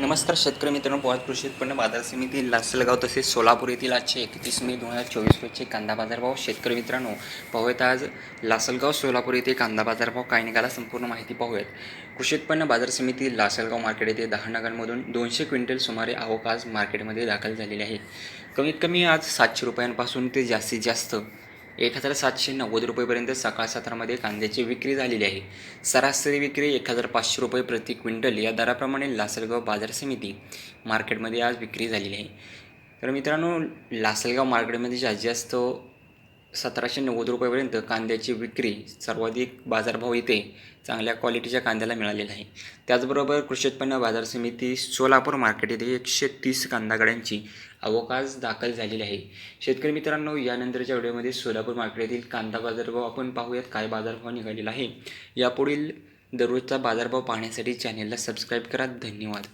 नमस्कार शेतकरी मित्रांनो पोहात कृषी उत्पन्न बाजार समिती लासलगाव तसेच सोलापूर येथील आजचे एकतीस मे दोन हजार चोवीस रोजचे कांदा बाजारभाव. शेतकरी मित्रांनो पाहूयात आज लासलगाव सोलापूर येथे कांदा बाजारभाव काय निघाला संपूर्ण माहिती पाहूयात. कृषी उत्पन्न बाजार समिती लासलगाव मार्केट येथे दहा नगांमधून दोनशे क्विंटल सुमारे आवक आज मार्केटमध्ये दाखल झालेली आहे. कमीत कमी आज सातशे रुपयांपासून ते जास्तीत जास्त एक हजार सातशे नव्वद रुपयेपर्यंत सकाळ सत्रामध्ये कांद्याची विक्री झालेली आहे. सरासरी विक्री एक हजार पाचशे रुपये प्रति क्विंटल या दराप्रमाणे लासलगाव बाजार समिती मार्केटमध्ये आज विक्री झालेली आहे. तर मित्रांनो लासलगाव मार्केटमध्ये जास्तीत जास्त सतराशे नव्वद रुपयेपर्यंत कांद्याची विक्री सर्वाधिक बाजारभाव इथे चांगल्या क्वालिटीच्या कांद्याला मिळालेला आहे. त्याचबरोबर कृषी उत्पन्न बाजार समिती सोलापूर मार्केट येथे एकशे तीस कांदा गाड्यांची आवक आज दाखल झालेली आहे. शेतकरी मित्रांनो यानंतरच्या व्हिडिओमध्ये सोलापूर मार्केट येथील कांदा बाजारभाव आपण पाहूयात. काय बाजारभाव निघालेला आहे? यापुढील दररोजचा बाजारभाव पाहण्यासाठी चॅनेलला सबस्क्राईब करा. धन्यवाद.